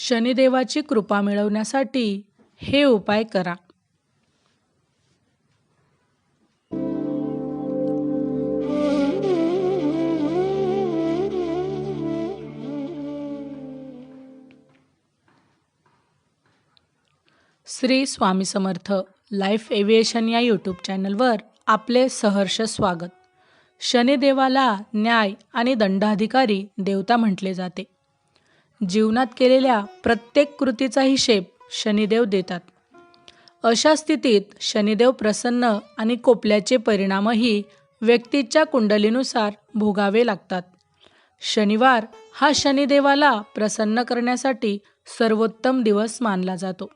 शनिदेवाची कृपा मिळवण्यासाठी हे उपाय करा. श्री स्वामी समर्थ लाईफ एव्हिएशन या यूट्यूब चॅनलवर आपले सहर्ष स्वागत. शनिदेवाला न्याय आणि दंडाधिकारी देवता म्हटले जाते. जीवनात केलेल्या प्रत्येक कृतीचा हिशेब शनिदेव देतात. अशा स्थितीत शनिदेव प्रसन्न आणि कोपल्याचे परिणामही व्यक्तीच्या कुंडलीनुसार भोगावे लागतात. शनिवार हा शनिदेवाला प्रसन्न करण्यासाठी सर्वोत्तम दिवस मानला जातो.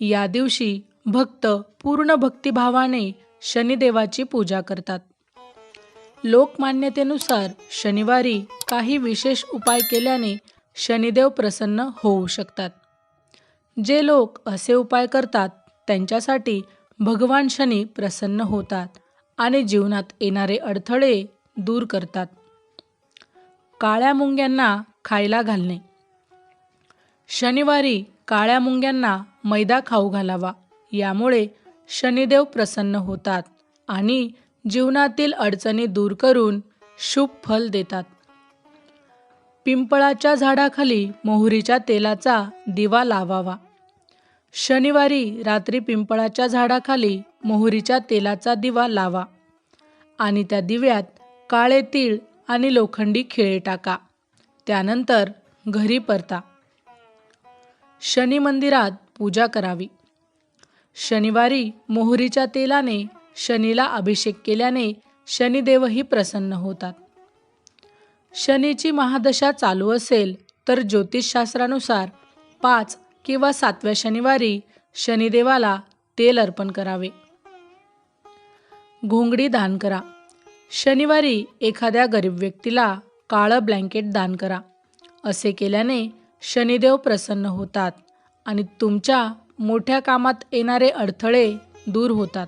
या दिवशी भक्त पूर्ण भक्तिभावाने शनिदेवाची पूजा करतात. लोकमान्यतेनुसार शनिवारी काही विशेष उपाय केल्याने शनिदेव प्रसन्न होऊ शकतात. जे लोक असे उपाय करतात त्यांच्यासाठी भगवान शनी प्रसन्न होतात आणि जीवनात येणारे अडथळे दूर करतात. काळ्या मुंग्यांना खायला घालणे. शनिवारी काळ्या मुंग्यांना मैदा खाऊ घालावा यामुळे शनिदेव प्रसन्न होतात आणि जीवनातील अडचणी दूर करून शुभ फल देतात. पिंपळाच्या झाडाखाली मोहरीच्या तेलाचा दिवा लावावा. शनिवारी रात्री पिंपळाच्या झाडाखाली मोहरीच्या तेलाचा दिवा लावा आणि त्या दिव्यात काळे तीळ आणि लोखंडी खिळे टाका. त्यानंतर घरी परता. शनी मंदिरात पूजा करावी. शनिवारी मोहरीच्या तेलाने शनीला अभिषेक केल्याने शनिदेवही प्रसन्न होतात. शनीची महादशा चालू असेल तर ज्योतिषशास्त्रानुसार पाच किंवा सातव्या शनिवारी शनिदेवाला तेल अर्पण करावे. घोंगडी दान करा. शनिवारी एखाद्या गरीब व्यक्तीला काळं ब्लँकेट दान करा. असे केल्याने शनिदेव प्रसन्न होतात आणि तुमच्या मोठ्या कामात येणारे अडथळे दूर होतात.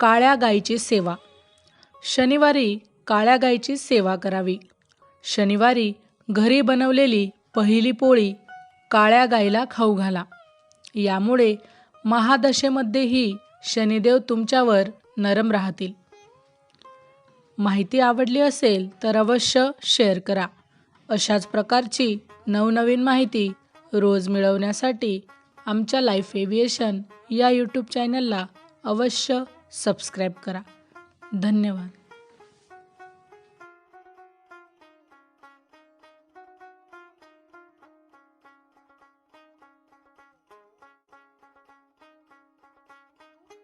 काळ्या गायीची सेवा. शनिवारी काळ्या गाईची सेवा करावी. शनिवारी घरी बनवलेली पहिली पोळी काळ्या गाईला खाऊ घाला. यामुळे महादशेमध्येही शनिदेव तुमच्यावर नरम राहतील. माहिती आवडली असेल तर अवश्य शेअर करा. अशाच प्रकारची नवनवीन माहिती रोज मिळवण्यासाठी आमच्या लाईफ एव्हिएशन या यूट्यूब चॅनलला अवश्य सबस्क्राईब करा. धन्यवाद.